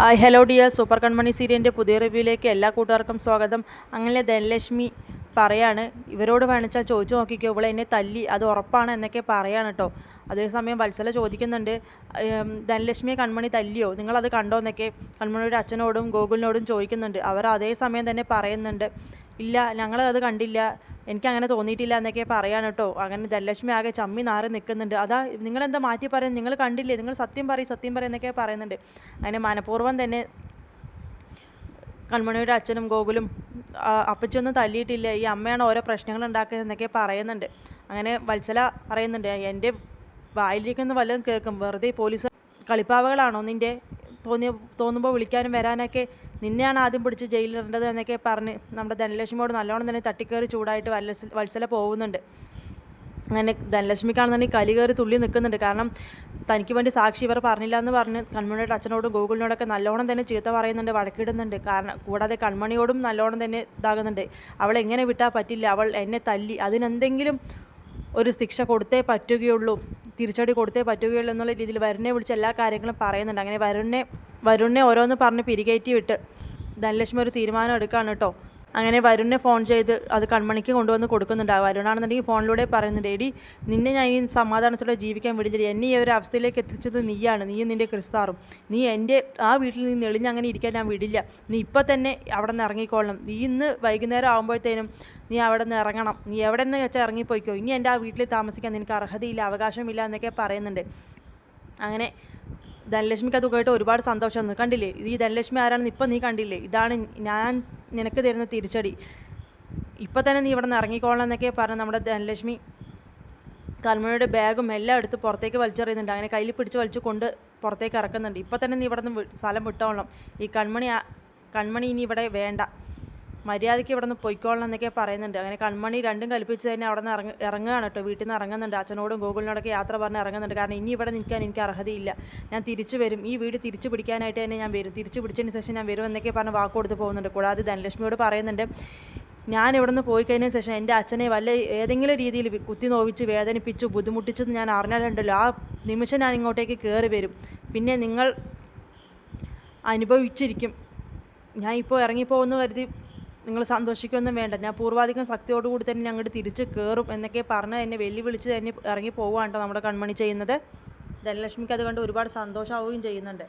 Hi hello dear super Kanmani സീരിയലിന്റെ പുതിയ റിവ്യൂയിലേക്ക് എല്ലാ കൂട്ടുകാർക്കും സ്വാഗതം. അങ്ങനെ ധനലക്ഷ്മി പറയാണ് ഇവരോട് വേണിച്ചാൽ ചോദിച്ചു നോക്കിക്കോ ഇവളെ എന്നെ തല്ലി അത് ഉറപ്പാണ് എന്നൊക്കെ പറയാണ് കേട്ടോ അതേസമയം വത്സല ചോദിക്കുന്നുണ്ട് ധനലക്ഷ്മിയെ കൺമണി തല്ലിയോ? നിങ്ങളത് കണ്ടോ? എന്നൊക്കെ കൺമണിയുടെ അച്ഛനോടും ഗോകുലിനോടും ചോദിക്കുന്നുണ്ട്. അവർ അതേസമയം തന്നെ പറയുന്നുണ്ട് ഇല്ല ഞങ്ങളത് കണ്ടില്ല. എനിക്ക് അങ്ങനെ തോന്നിയിട്ടില്ല എന്നൊക്കെ പറയാണ് കേട്ടോ. അങ്ങനെ ധനലക്ഷ്മി ആകെ ചമ്മി നാറി നിൽക്കുന്നുണ്ട്. അതാ നിങ്ങളെന്താ മാറ്റി പറയുന്നത്? നിങ്ങൾ കണ്ടില്ലേ? നിങ്ങൾ സത്യം പറയും സത്യം പറയും എന്നൊക്കെ പറയുന്നുണ്ട്. അങ്ങനെ മനഃപൂർവം തന്നെ കൺമണിയുടെ അച്ഛനും ഗോകുലും അപ്പച്ചൊന്നും തല്ലിയിട്ടില്ല. ഈ അമ്മയാണ് ഓരോ പ്രശ്നങ്ങൾ ഉണ്ടാക്കുന്നത് എന്നൊക്കെ പറയുന്നുണ്ട്. അങ്ങനെ വത്സല പറയുന്നുണ്ട് എന്റെ വായിലേക്കൊന്ന് വല്ലതും കേൾക്കും. വെറുതെ പോലീസ് കളിപ്പാവകളാണോ നിന്റെ തോന്നിയ തോന്നുമ്പോൾ വിളിക്കാനും വരാനൊക്കെ നിന്നെയാണ് ആദ്യം പിടിച്ച് ജയിലിടേണ്ടത് എന്നൊക്കെ പറഞ്ഞ് നമ്മുടെ ധനലക്ഷ്മിയോട് നല്ലോണം തന്നെ തട്ടിക്കയറി ചൂടായിട്ട് വത്സ വത്സല പോകുന്നുണ്ട്. അങ്ങനെ ധനലക്ഷ്മിക്കാണെന്നുണ്ടെങ്കിൽ കലി കയറി തുള്ളി നിൽക്കുന്നുണ്ട്. കാരണം തനിക്ക് വേണ്ടി സാക്ഷി ഇവർ പറഞ്ഞില്ല എന്ന് പറഞ്ഞ് കൺമണിയുടെ അച്ഛനോടും ഗൂഗിളിനോടൊക്കെ നല്ലോണം തന്നെ ചീത്ത പറയുന്നുണ്ട് വഴക്കിടുന്നുണ്ട്. കാരണം കൂടാതെ കൺമണിയോടും നല്ലോണം തന്നെ ഇതാകുന്നുണ്ട്. അവൾ എങ്ങനെ വിട്ടാൽ പറ്റില്ല? അവൾ എന്നെ തല്ലി. അതിനെന്തെങ്കിലും ഒരു ശിക്ഷ കൊടുത്തേ പറ്റുകയുള്ളൂ. തിരിച്ചടി കൊടുത്തേ പറ്റുകയുള്ളൂ എന്നുള്ള രീതിയിൽ വരുണിനെ വിളിച്ച് എല്ലാ കാര്യങ്ങളും പറയുന്നുണ്ട്. അങ്ങനെ വരുണിനെ വരുണിനെ ഓരോന്ന് പറഞ്ഞ് പിരികയറ്റി വിട്ട് ധനലക്ഷ്മി ഒരു തീരുമാനം എടുക്കുകയാണ് കേട്ടോ. അങ്ങനെ വരുണിനെ ഫോൺ ചെയ്ത് അത് കൺമണിക്ക് കൊണ്ടുവന്ന് കൊടുക്കുന്നുണ്ട്. വരുണാണെന്നുണ്ടെങ്കിൽ ഫോണിലൂടെ പറയുന്നുണ്ട് എടി നിന്നെ ഞാൻ ഈ സമാധാനത്തോടെ ജീവിക്കാൻ വിടില്ല. എന്നെ ഈ ഒരു അവസ്ഥയിലേക്ക് എത്തിച്ചത് നീയാണ്. നീയും നിന്റെ ക്രിസ്താറും. നീ എന്റെ ആ വീട്ടിൽ നിന്ന് എളിഞ്ഞ് അങ്ങനെ ഇരിക്കാൻ ഞാൻ വിടില്ല. നീ ഇപ്പം തന്നെ അവിടെ നിന്ന് ഇറങ്ങിക്കോളണം. നീ ഇന്ന് വൈകുന്നേരം ആകുമ്പോഴത്തേനും നീ അവിടെ നിന്ന് ഇറങ്ങണം. നീ എവിടെ നിന്ന് വെച്ചാൽ ഇറങ്ങിപ്പോയിക്കോ? ഇനി എന്റെ ആ വീട്ടിൽ താമസിക്കാൻ നിനക്ക് അർഹതയില്ല അവകാശമില്ല എന്നൊക്കെ പറയുന്നുണ്ട്. അങ്ങനെ ധനലക്ഷ്മിക്ക് അത് കേട്ട് ഒരുപാട് സന്തോഷം കണ്ടില്ലേ? ഈ ധനലക്ഷ്മി ആരാണെന്ന് ഇപ്പം നീ കണ്ടില്ലേ? ഇതാണ് ഞാൻ നിനക്ക് തരുന്ന തിരിച്ചടി. ഇപ്പം തന്നെ നീ ഇവിടെ നിന്ന് ഇറങ്ങിക്കോളണം എന്നൊക്കെ പറഞ്ഞ് നമ്മുടെ ധനലക്ഷ്മി കൽമണിയുടെ ബാഗും എല്ലാം എടുത്ത് പുറത്തേക്ക് വലിച്ചെറിയുന്നുണ്ട്. അങ്ങനെ കയ്യിൽ പിടിച്ച് വലിച്ച് കൊണ്ട് പുറത്തേക്ക് ഇറക്കുന്നുണ്ട്. ഇപ്പം തന്നെ നീ ഇവിടെ നിന്ന് സ്ഥലം വിട്ടോളണം. ഈ കൺമണി കൺമണി ഇനി ഇവിടെ വേണ്ട. മര്യാദയ്ക്ക് ഇവിടെ നിന്ന് പൊയ്ക്കോളണം എന്നൊക്കെ പറയുന്നുണ്ട്. അങ്ങനെ കൺമണി രണ്ടും കൽപ്പിച്ച് തന്നെ അവിടെ നിന്ന് ഇറങ്ങ ഇറങ്ങുകയാണ് കേട്ടോ. വീട്ടിൽ നിന്ന് ഇറങ്ങുന്നുണ്ട്. അച്ഛനോടും ഗൂഗിളിനോടൊക്കെ യാത്ര പറഞ്ഞ് ഇറങ്ങുന്നുണ്ട്. കാരണം ഇനി ഇവിടെ നിൽക്കാൻ എനിക്ക് അർഹതയില്ല. ഞാൻ തിരിച്ചു വരും. ഈ വീട് തിരിച്ചു പിടിക്കാനായിട്ട് തന്നെ ഞാൻ വരും. തിരിച്ചു പിടിച്ചതിന് ശേഷം ഞാൻ വരും എന്നൊക്കെ പറഞ്ഞ് വാക്ക് കൊടുത്ത് പോകുന്നുണ്ട്. കൂടാതെ ധനലക്ഷ്മിയോട് പറയുന്നുണ്ട് ഞാൻ ഇവിടെ നിന്ന് പോയി കഴിഞ്ഞ ശേഷം എന്റെ അച്ഛനെ വല്ല ഏതെങ്കിലും രീതിയിൽ കുത്തി നോവിച്ച് വേദനിപ്പിച്ചു ബുദ്ധിമുട്ടിച്ചെന്ന് ഞാൻ അറിഞ്ഞാലുണ്ടല്ലോ. ആ നിമിഷം ഞാൻ ഇങ്ങോട്ടേക്ക് കയറി വരും. പിന്നെ നിങ്ങൾ അനുഭവിച്ചിരിക്കും. ഞാൻ ഇപ്പോൾ ഇറങ്ങിപ്പോകുന്നു കരുതി നിങ്ങൾ സന്തോഷിക്കൊന്നും വേണ്ട. ഞാൻ പൂർവാധികം ശക്തിയോടുകൂടി തന്നെ ഞാൻ അങ്ങോട്ട് തിരിച്ച് കയറും എന്നൊക്കെ പറഞ്ഞ് എന്നെ വെല്ലുവിളിച്ച് തന്നെ ഇറങ്ങി പോവുകയാണ് കേട്ടോ നമ്മുടെ കൺമണി ചെയ്യുന്നത്. ധനലക്ഷ്മിക്ക് അത് കണ്ട് ഒരുപാട് സന്തോഷമാവുകയും ചെയ്യുന്നുണ്ട്.